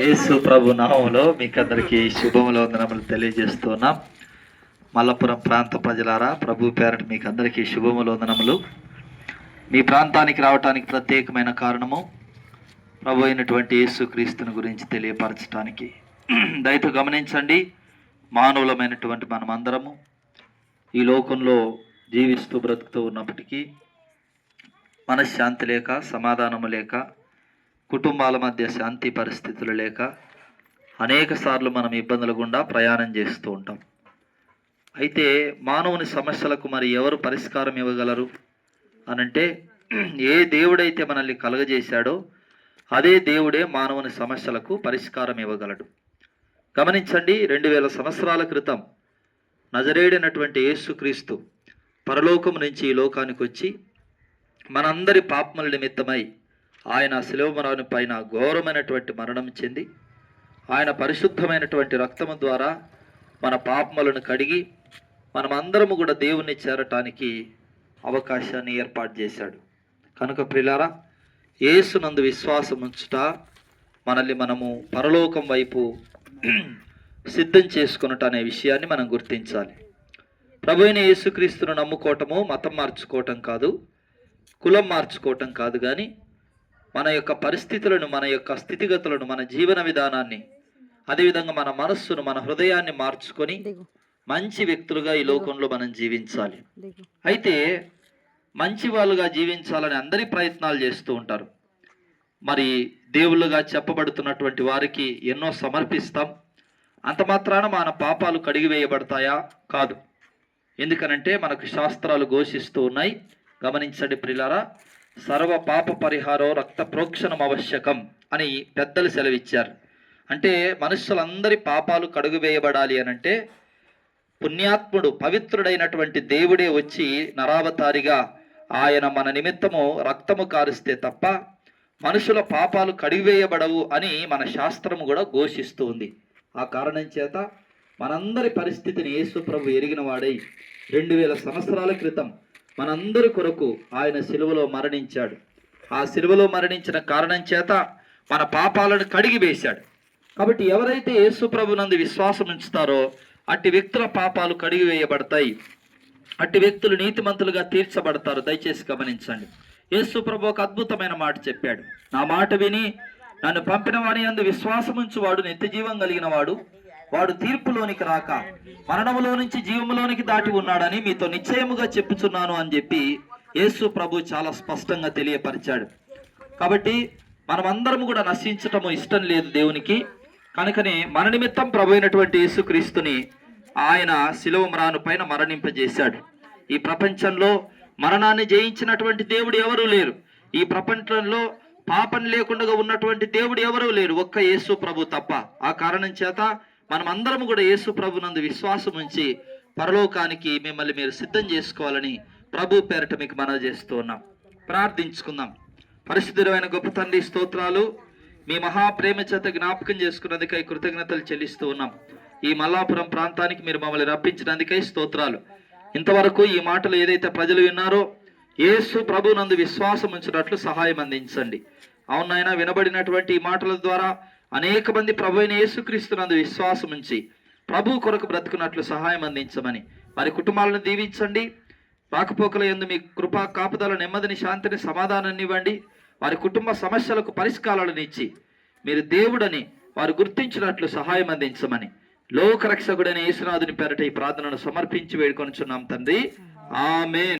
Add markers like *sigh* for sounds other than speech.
యేసు ప్రభు నామంలో మీకు అందరికీ శుభములు వందనములు తెలియజేస్తున్నాం. మల్లపురం ప్రాంత ప్రజలారా ప్రభు పేరట మీకు అందరికీ శుభములు వందనములు. మీ ప్రాంతానికి రావటానికి ప్రత్యేకమైన కారణము ప్రభు అయినటువంటి యేసుక్రీస్తుని గురించి తెలియపరచడానికి దయతో గమనించండి మానవులమైనటువంటి మనమందరము ఈ లోకంలో జీవిస్తూ బ్రతుకుతూ ఉన్నప్పటికీ మనశ్శాంతి లేక సమాధానము లేక కుటుంబాల మధ్య శాంతి పరిస్థితులు లేక అనేక సార్లు మనం ఇబ్బందుల గుండా ప్రయాణం చేస్తూ ఉంటాం. అయితే మానవుని సమస్యలకు మరి ఎవరు పరిష్కారం ఇవ్వగలరు? అనంటే ఏ దేవుడైతే మనల్ని కలగజేశాడో అదే దేవుడే మానవుని సమస్యలకు పరిష్కారం ఇవ్వగలడు. గమనించండి రెండు వేల సంవత్సరాల క్రితం నజరేడినటువంటి యేసుక్రీస్తు పరలోకం నుంచి ఈ లోకానికి వచ్చి మనందరి పాపముల నిమిత్తమై ఆయన శిలువమరాని పైన ఘోరమైనటువంటి మరణం చెంది ఆయన పరిశుద్ధమైనటువంటి రక్తము ద్వారా మన పాపములను కడిగి మనమందరము కూడా దేవుణ్ణి చేరటానికి అవకాశాన్ని ఏర్పాటు చేశాడు. కనుక ప్రిలారా యేసునందు విశ్వాసం ఉంచుట మనల్ని మనము పరలోకం వైపు *clears throat* సిద్ధం చేసుకున్నట అనే విషయాన్ని మనం గుర్తించాలి. ప్రభు అయిన యేసుక్రీస్తును నమ్ముకోవటము మతం మార్చుకోవటం కాదు కులం మార్చుకోవటం కాదు కానీ మన యొక్క పరిస్థితులను మన యొక్క స్థితిగతులను మన జీవన విధానాన్ని అదేవిధంగా మన మనస్సును మన హృదయాన్ని మార్చుకొని మంచి వ్యక్తులుగా ఈ లోకంలో మనం జీవించాలి. అయితే మంచి వాళ్ళుగా జీవించాలని అందరి ప్రయత్నాలు చేస్తూ ఉంటారు. మరి దేవుళ్ళుగా చెప్పబడుతున్నటువంటి వారికి ఎన్నో సమర్పిస్తాం. అంత మాత్రాన మన పాపాలు కడిగివేయబడతాయా కాదు. ఎందుకనంటే మనకు శాస్త్రాలు ఘోషిస్తూ ఉన్నాయి. గమనించండి ప్రిలారా సర్వ పాప పరిహారం రక్త ప్రోక్షణం ఆవశ్యకం అని పెద్దలు సెలవిచ్చారు. అంటే మనుషులందరి పాపాలు కడుగు వేయబడాలి అని అనంటే పుణ్యాత్ముడు పవిత్రుడైనటువంటి దేవుడే వచ్చి నరావతారిగా ఆయన మన నిమిత్తము రక్తము కారుస్తే తప్ప మనుషుల పాపాలు కడిగివేయబడవు అని మన శాస్త్రము కూడా ఘోషిస్తూ ఉంది. ఆ కారణం చేత మనందరి పరిస్థితిని యేసు ప్రభు ఎరిగిన వాడై రెండు వేల సంవత్సరాల క్రితం మనందరి కొరకు ఆయన సిలువలో మరణించాడు. ఆ సిలువలో మరణించిన కారణం చేత మన పాపాలను కడిగి వేశాడు. కాబట్టి ఎవరైతే యేసు ప్రభునందు విశ్వాసం ఉంచుతారో అట్టి వ్యక్తుల పాపాలు కడిగి వేయబడతాయి. అట్టి వ్యక్తులు నీతిమంతులుగా తీర్చబడతారు. దయచేసి గమనించండి. యేసు ప్రభు ఒక అద్భుతమైన మాట చెప్పాడు. నా మాట విని నన్ను పంపిన వాని అందు విశ్వాసం ఉంచువాడు కలిగిన వాడు వాడు తీర్పులోనికి రాక మరణములో నుంచి జీవములోనికి దాటి ఉన్నాడని మీతో నిశ్చయముగా చెప్పుచున్నాను అని చెప్పి యేసు ప్రభు చాలా స్పష్టంగా తెలియపరిచాడు. కాబట్టి మనమందరం కూడా నశించటము ఇష్టం లేదు దేవునికి. కనుకనే మన నిమిత్తం ప్రభు అయినటువంటి యేసుక్రీస్తుని ఆయన శిలువ మ్రాను పైన మరణింపజేశాడు. ఈ ప్రపంచంలో మరణాన్ని జయించినటువంటి దేవుడు ఎవరూ లేరు. ఈ ప్రపంచంలో పాపం లేకుండా ఉన్నటువంటి దేవుడు ఎవరూ లేరు. ఒక్క యేసు ప్రభు తప్ప. ఆ కారణం చేత మనం అందరం కూడా యేసు ప్రభు నందు విశ్వాసం ఉంచి పరలోకానికి మిమ్మల్ని మీరు సిద్ధం చేసుకోవాలని ప్రభు పేరట మీకు మనవి చేస్తూ ఉన్నాం. ప్రార్థించుకుందాం. పరిశుద్ధమైన గొప్ప తండ్రి స్తోత్రాలు. మీ మహాప్రేమ చేత జ్ఞాపకం చేసుకున్నందుకై కృతజ్ఞతలు చెల్లిస్తూ ఉన్నాం. ఈ మల్లాపురం ప్రాంతానికి మీరు మమ్మల్ని రప్పించినందుకై స్తోత్రాలు. ఇంతవరకు ఈ మాటలు ఏదైతే ప్రజలు విన్నారో యేసు ప్రభు నందు విశ్వాసం ఉంచినట్లు సహాయం అందించండి. అవునైనా వినబడినటువంటి ఈ మాటల ద్వారా అనేక మంది ప్రభు అయిన యేసుక్రీస్తునందు విశ్వాసం ఉంచి ప్రభు కొరకు బ్రతుకున్నట్లు సహాయం అందించమని వారి కుటుంబాలను దీవించండి. రాకపోకల ఎందు మీ కృపా కాపుదల నెమ్మదిని శాంతిని సమాధానాన్ని ఇవ్వండి. వారి కుటుంబ సమస్యలకు పరిష్కారాలను ఇచ్చి మీరు దేవుడని వారు గుర్తించినట్లు సహాయం అందించమని లోకరక్షకుడైన యేసునాథుని పేరట ఈ ప్రార్థనను సమర్పించి వేడుకొనుచున్నాం తండ్రి. ఆమె